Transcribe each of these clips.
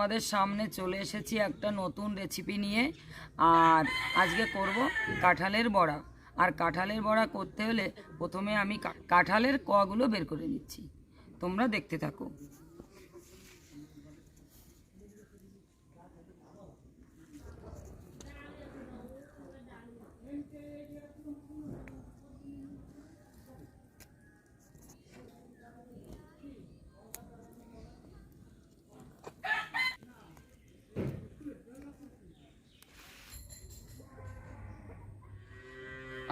তোমাদের সামনে চলে এসেছি একটা নতুন রেসিপি নিয়ে। আর আজকে করব কাঁঠালের বড়া। আর কাঁঠালের বড়া করতে হলে প্রথমে আমি কাঁঠালের কগুলো বের করে নিচ্ছি। তোমরা দেখতে থাকো।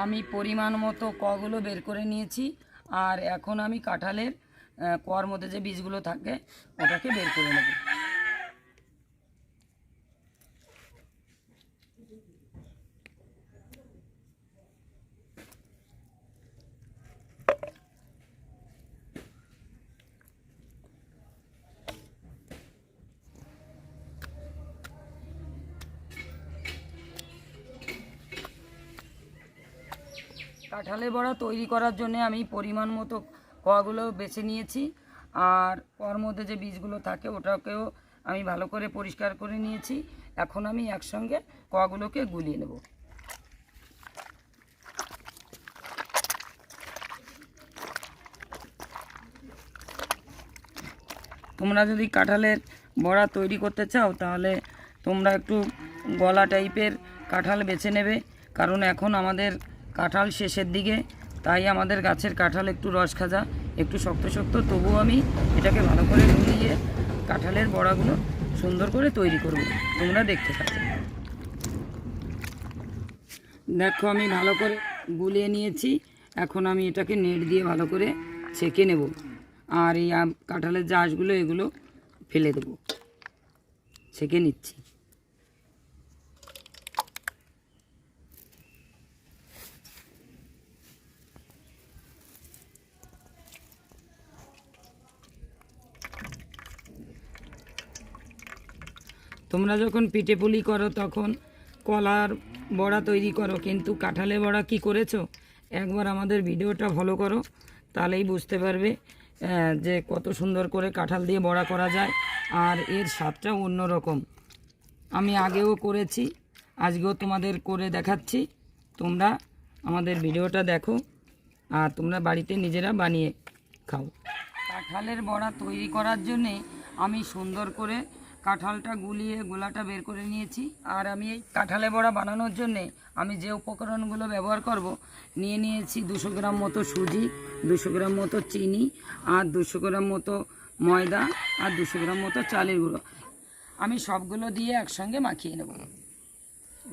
আমি পরিমাণ মতো কগুলো বের করে নিয়েছি, আর এখন আমি কাঁঠালের কর মধ্যে যে বীজগুলো থাকে, ওটাকে বের করে নেব। কাঁঠালের বড়া তৈরি করার জন্য আমি পরিমাণ মতো কগুলো বেছে নিয়েছি। আর ওর মধ্যে যে বীজগুলো থাকে ওটাকেও আমি ভালো করে পরিষ্কার করে নিয়েছি। এখন আমি একসঙ্গে কগুলোকে গুলিয়ে নেব। তোমরা যদি কাঁঠালের বড়া তৈরি করতে চাও, তাহলে তোমরা একটু গলা টাইপের কাঁঠাল বেছে নেবে। কারণ এখন আমাদের কাঁঠাল শেষের দিকে। তাই আমাদের গাছের কাঁঠাল একটু রস খাজা, একটু শক্ত শক্ত। তবুও আমি এটাকে ভালো করে গুলিয়ে কাঁঠালের বড়াগুলো সুন্দর করে তৈরি করব। তোমরা দেখতে থাকো। দেখো, আমি ভালো করে গুলিয়ে নিয়েছি। এখন আমি এটাকে নেট দিয়ে ভালো করে ছেঁকে নেব। আর এই কাঁঠালের যে আঁশগুলো, এগুলো ফেলে দেবো। ছেঁকে নিচ্ছি। তোমরা যখন পিঠে পুলি করো, তখন কলার বড়া তৈরি করো। কিন্তু কাঁঠালের বড়া কি করেছ? একবার আমাদের ভিডিওটা ফলো করো, তাহলেই বুঝতে পারবে যে কত সুন্দর করে কাঁঠাল দিয়ে বড়া করা যায়, আর এর স্বাদটা অন্যরকম। আমি আগেও করেছি, আজকেও তোমাদের করে দেখাচ্ছি। তোমরা আমাদের ভিডিওটা দেখো, আর তোমরা বাড়িতে নিজেরা বানিয়ে খাও। কাঁঠালের বড়া তৈরি করার জন্যে আমি সুন্দর করে কাঁঠালটা গুলিয়ে গোলাটা বের করে নিয়েছি। আর আমি এই কাঁঠালের বড়া বানানোর জন্যে আমি যে উপকরণগুলো ব্যবহার করব, নিয়ে নিয়েছি দুশো গ্রাম মতো সুজি, দুশো গ্রাম মতো চিনি, আর দুশো গ্রাম মতো ময়দা, আর দুশো গ্রাম মতো চালের গুঁড়ো। আমি সবগুলো দিয়ে একসঙ্গে মাখিয়ে নেব।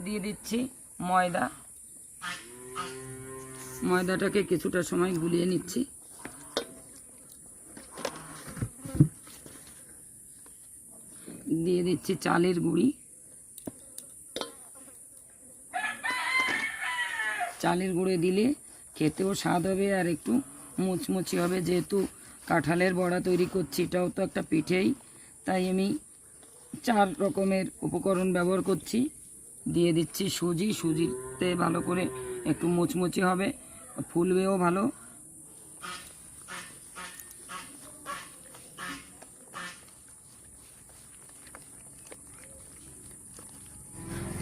দিয়ে দিচ্ছি ময়দা। ময়দাটাকে কিছুটা সময় গুলিয়ে নিচ্ছি। দিয়ে দিচ্ছি চালের গুঁড়ি। চালের গুঁড়ো দিলে খেতেও স্বাদ হবে আর একটু মুচমুচি হবে। যেহেতু কাঁঠালের বড়া তৈরি করছি, এটাও তো একটা পিঠেই। তাই আমি চার রকমের উপকরণ ব্যবহার করছি। দিয়ে দিচ্ছি সুজি, সুজিতে ভালো করে একটু মুচমুচি হবে, ফুলবেও ভালো।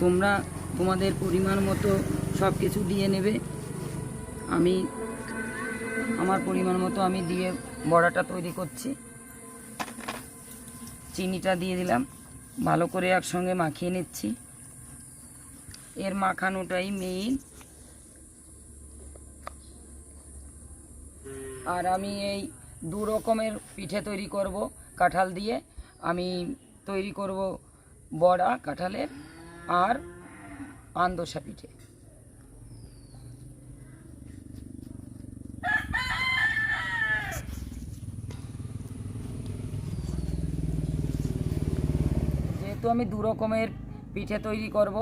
তোমরা তোমাদের পরিমাণ মতো সব কিছু দিয়ে নেবে। আমি, আমার পরিমাণ মতো আমি দিয়ে বড়াটা তৈরি করছি। চিনিটা দিয়ে দিলাম। ভালো করে একসঙ্গে মাখিয়ে নিচ্ছি। এর মাখানোটাই মেইন আর আমি এই দু রকমের পিঠে তৈরি করব কাঁঠাল দিয়ে। আমি তৈরি করব বড়া কাঁঠালের। আর আন্দোসা পিঠে। যেহেতু আমি দু রকমের পিঠে তৈরি করব,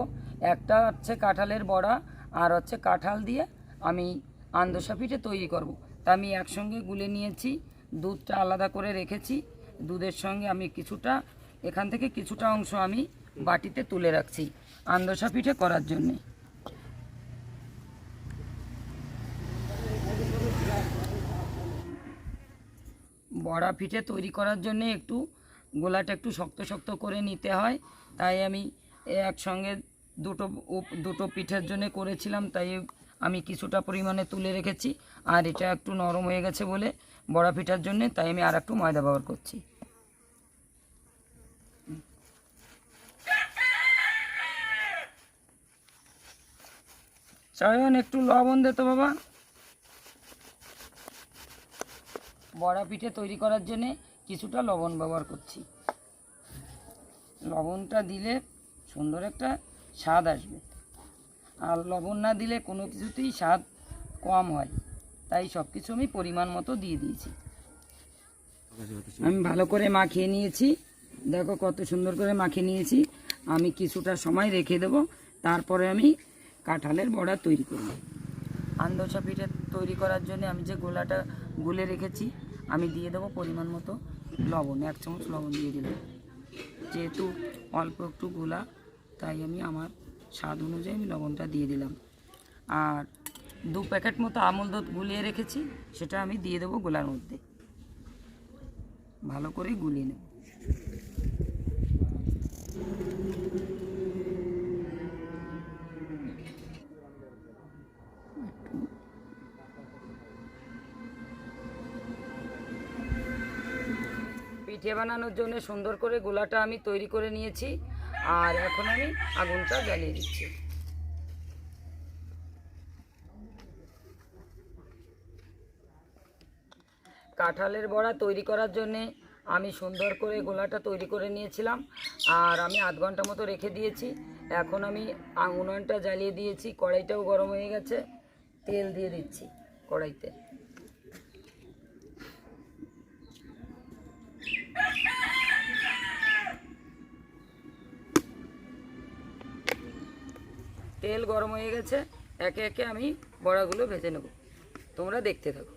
একটা হচ্ছে কাঁঠালের বড়া আর হচ্ছে কাঁঠাল দিয়ে আমি আন্দোসা পিঠে তৈরি করব। তা আমি একসঙ্গে গুলে নিয়েছি, দুধটা আলাদা করে রেখেছি, দুধের সঙ্গে আমি কিছুটা, এখান থেকে কিছুটা অংশ আমি বাটিতে তুলে রাখছি আন্দোসা পিঠে করার জন্যে। বড়া পিঠে তৈরি করার জন্যে একটু গোলাটা একটু শক্ত শক্ত করে নিতে হয়। তাই আমি একসঙ্গে দুটো দুটো পিঠের জন্য করেছিলাম, তাই আমি কিছুটা পরিমাণে তুলে রেখেছি। আর এটা একটু নরম হয়ে গেছে বলে বড়া পিঠার জন্য, তাই আমি আর একটু ময়দা ব্যবহার করছি। সায়ন একটু লবণ দে তো বাবা। বড়া পিঠে তৈরি করার জন্যে কিছুটা লবণ ব্যবহার করছি। লবণটা দিলে সুন্দর একটা স্বাদ আসবে। আর লবণ না দিলে কোনো কিছুতেই স্বাদ কম হয়। তাই সব কিছু আমি পরিমাণ মতো দিয়ে দিয়েছি। আমি ভালো করে মাখিয়ে নিয়েছি। দেখো কত সুন্দর করে মাখিয়ে নিয়েছি। আমি কিছুটা সময় রেখে দেব। তারপরে আমি কাঁঠালের বড়া তৈরি করব। আন্দোসা পিঠে তৈরি করার জন্য আমি যে গোলাটা গুলে রেখেছি, আমি দিয়ে দেবো পরিমাণ মতো লবণ, এক চামচ লবণ দিয়ে দিলাম। যেহেতু অল্প একটু গোলা, তাই আমি আমার স্বাদ অনুযায়ী আমি লবণটা দিয়ে দিলাম। আর দু প্যাকেট মতো আমুল দুধ গুলিয়ে রেখেছি, সেটা আমি দিয়ে দেবো গোলার মধ্যে। ভালো করে গুলিয়ে নেব। পিঠে বানানোর জন্য সুন্দর করে গোলাটা আমি তৈরি করে নিয়েছি। আর এখন আমি আগুনটা জ্বালিয়ে দিচ্ছি। কাঁঠালের বড়া তৈরি করার জন্যে আমি সুন্দর করে গোলাটা তৈরি করে নিয়েছিলাম। আর আমি আধ ঘণ্টা মতো রেখে দিয়েছি। এখন আমি আ- উনুনটা জ্বালিয়ে দিয়েছি। কড়াইটাও গরম হয়ে গেছে। তেল দিয়ে দিচ্ছি কড়াইতে। তেল গরম হয়ে গেছে একে একে আমি বড়াগুলো ভেজে নেব। তোমরা দেখতে থাকো।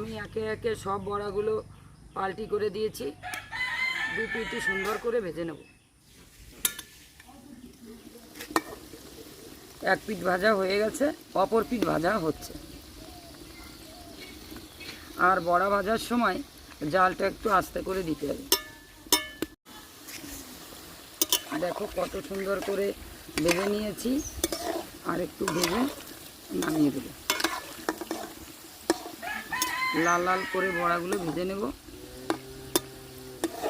আমি একে একে সব বড়াগুলো পাল্টি করে দিয়েছি। দু পিঠি সুন্দর করে ভেজে নেব। এক পিঠ ভাজা হয়ে গেছে, অপর পিঠ ভাজা হচ্ছে। আর বড়া ভাজার সময় জালটা একটু আস্তে করে দিতে হবে। দেখো কত সুন্দর করে ভেজে নিয়েছি। আর একটু ভেজে নামিয়ে দেবো। লাল লাল করে বড়াগুলো ভেজে নেব।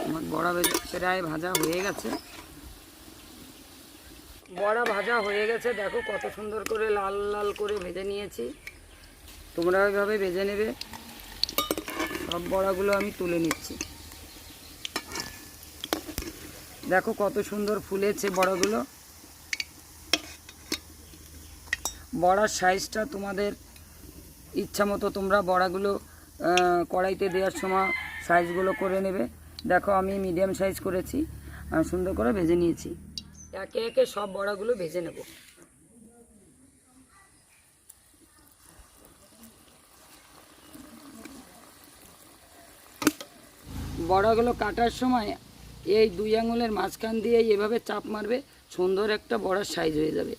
আমার বড়া ভেজে প্রায় ভাজা হয়ে গেছে। বড়া ভাজা হয়ে গেছে, দেখো কত সুন্দর করে লাল লাল করে ভেজে নিয়েছি। তোমরা ওইভাবে ভেজে নেবে। সব বড়াগুলো আমি তুলে নিচ্ছি। দেখো কত সুন্দর ফুলেছে বড়াগুলো। বড়ার সাইজটা তোমাদের ইচ্ছা মতো তোমরা বড়াগুলো কড়াইতে দেওয়ার সময় সাইজগুলো করে নেবে। দেখো আমি মিডিয়াম সাইজ করেছি সুন্দর করে ভেজে নিয়েছি। একে একে সব বড়াগুলো ভেজে নেব। বড়াগুলো কাটার সময় এই দুই আঙুলের মাঝখান দিয়ে এভাবে চাপ মারবে, সুন্দর একটা বড়ার সাইজ হয়ে যাবে।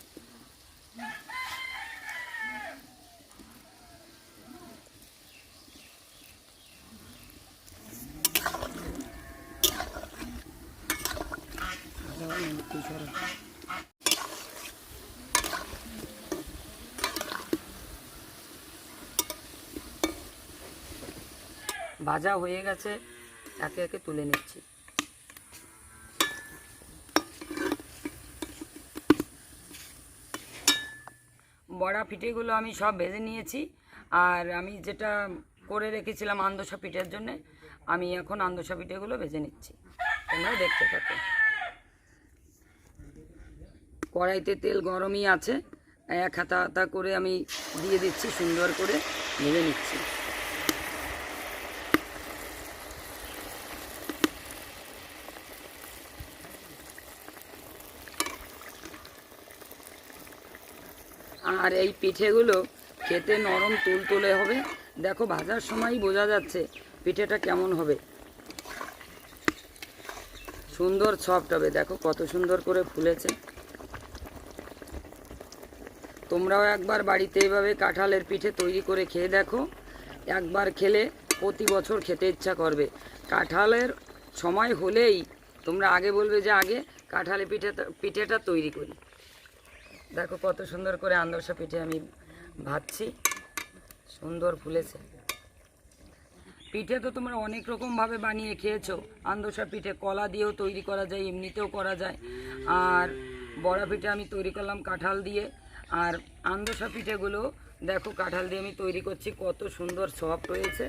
ভাজা হয়ে গেছে, একে একে তুলে নিচ্ছি। বড়া পিঠেগুলো আমি সব ভেজে নিয়েছি, আর আমি যেটা করে রেখেছিলাম আন্দোসা পিঠের জন্য, আমি এখন আন্দোসা পিঠেগুলো ভেজে নিচ্ছি। তোমরা দেখতে থাকো। কড়াইতে তেল গরমই আছে। এক হাতা হাতা করে আমি দিয়ে দিচ্ছি, সুন্দর করে ভেজে নিচ্ছি। আর এই পিঠেগুলো খেতে নরম তুলতুলে হবে। দেখো, ভাজার সময় বোঝা যাচ্ছে পিঠেটা কেমন হবে। সুন্দর সফট হবে, দেখো কত সুন্দর করে ফুলেছে। তোমরাও একবার বাড়িতে এইভাবে কাঁঠালের পিঠে তৈরি করে খেয়ে দেখো। একবার খেলে প্রতি বছর খেতে ইচ্ছা করবে। কাঁঠালের সময় হলেই তোমরা আগে বলবে যে আগে কাঁঠালের পিঠে পিঠেটা তৈরি করি। দেখো কত সুন্দর করে আন্দরসা পিঠে আমি ভাজছি। সুন্দর ফুলেছে। পিঠে তো তোমরা অনেক রকমভাবে বানিয়ে খেয়েছো। আন্দোসা পিঠে কলা দিয়েও তৈরি করা যায়, এমনিতেও করা যায়। আর বড়া পিঠে আমি তৈরি করলাম কাঁঠাল দিয়ে। আর আন্দোসা পিঠেগুলো দেখো কাঁঠাল দিয়ে আমি তৈরি করছি কত সুন্দর সফট হয়েছে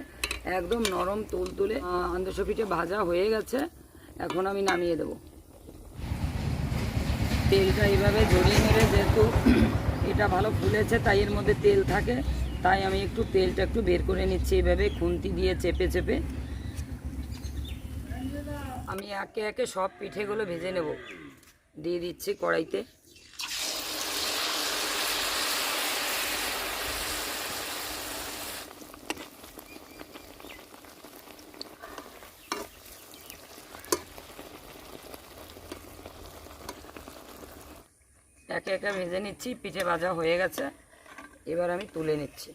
একদম নরম তুলতুলে আহ, আন্দোসা পিঠে ভাজা হয়ে গেছে এখন আমি নামিয়ে দেবো। তেলটা এইভাবে জড়িয়ে নেবে যেহেতু এটা ভালো ফুলেছে তাই এর মধ্যে তেল থাকে তাই আমি একটু তেলটা একটু বের করে নিচ্ছি এইভাবে খুন্তি দিয়ে চেপে চেপে। আমি একে একে সব পিঠেগুলো ভেজে নেব। দিয়ে দিচ্ছি কড়াইতে। একে একে ভেজে নিচ্ছি পিঠে ভাজা হয়ে গেছে। এবার আমি তুলে নিচ্ছি।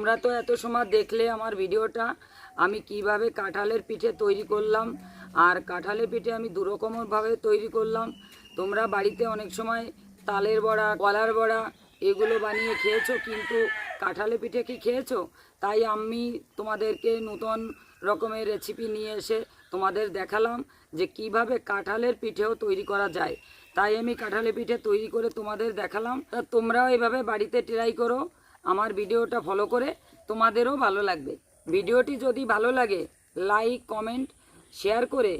তোমরা তো এত সময় দেখলে আমার ভিডিওটা, আমি কীভাবে কাঁঠালের পিঠে তৈরি করলাম আর কাঁঠালের পিঠে আমি দুরকমভাবে তৈরি করলাম। তোমরা বাড়িতে অনেক সময় তালের বড়া, কলার বড়া এগুলো বানিয়ে খেয়েছো, কিন্তু কাঁঠালের পিঠে কি খেয়েছো? তাই আমি তোমাদেরকে নতুন রকমের রেসিপি নিয়ে এসে তোমাদের দেখালাম যে কীভাবে কাঁঠালের পিঠেও তৈরি করা যায়। তাই আমি কাঁঠালের পিঠে তৈরি করে তোমাদের দেখালাম। তা তোমরাও এভাবে বাড়িতে ট্রাই করো। আমার ভিডিওটা ফলো করে তোমাদেরও ভালো লাগবে। ভিডিওটি যদি ভালো লাগে লাইক কমেন্ট শেয়ার করে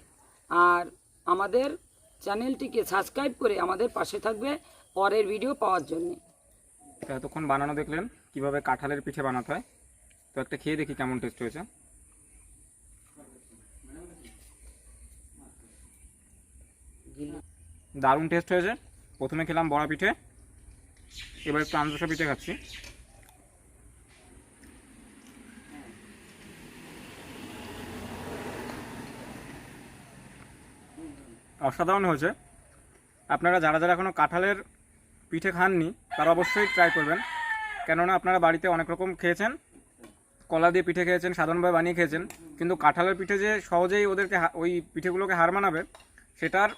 আর আমাদের চ্যানেলটিকে সাবস্ক্রাইব করে আমাদের পাশে থাকবে পরের ভিডিও পাওয়ার জন্য। এতক্ষণ বানানো দেখলেন, কীভাবে কাঁঠালের পিঠে বানাতে হয়। তো একটা খেয়ে দেখি কেমন টেস্ট হয়েছে। দারুণ টেস্ট হয়েছে। প্রথমে খেলাম বড়া পিঠে, এবার একটু পিঠে খাচ্ছি। অসাধারণ হয়েছে। আপনারা যারা যারা এখনও কাঁঠালের পিঠে খাননি, তারা অবশ্যই ট্রাই করবেন। কেননা আপনারা বাড়িতে অনেক রকম খেয়েছেন, কলা দিয়ে পিঠে খেয়েছেন, সাধারণভাবে বানিয়ে খেয়েছেন, কিন্তু কাঁঠালের পিঠে যে সহজেই ওদেরকে ওই পিঠেগুলোকে হার মানাবে, সেটার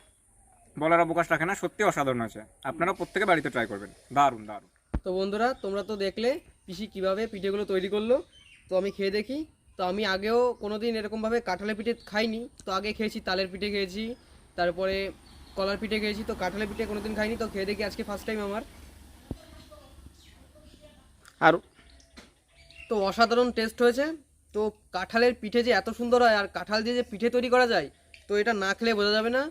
বলার অবকাশ রাখে না সত্যি অসাধারণ হয়েছে। আপনারা প্রত্যেকে বাড়িতে ট্রাই করবেন। দারুণ দারুণ। তো বন্ধুরা, তোমরা তো দেখলে পিসি কীভাবে পিঠেগুলো তৈরি করল। তো আমি খেয়ে দেখি। তো আমি আগেও কোনো দিন এরকমভাবে কাঁঠালের পিঠে খাইনি, তো আগে খেয়েছি তালের পিঠে খেয়েছি তারপরে কলার পিঠে খেয়েছি তো কাঁঠালের পিঠে কোনো দিন খাইনি তো খেয়ে দেখি আজকে ফার্স্ট টাইম আমার। আর তো অসাধারণ টেস্ট হয়েছে। তো কাঁঠালের পিঠে যে এত সুন্দর হয় আর কাঁঠাল দিয়ে যে পিঠে তৈরি করা যায় তো এটা না খেলে বোঝা যাবে না।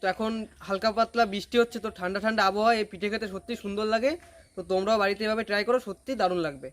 তো এখন হালকা পাতলা বৃষ্টি হচ্ছে তো ঠান্ডা ঠান্ডা আবহাওয়া এই পিঠে খেতে সত্যি সুন্দর লাগে। তো তোমরাও বাড়িতে এভাবে ট্রাই করো সত্যি দারুণ লাগবে।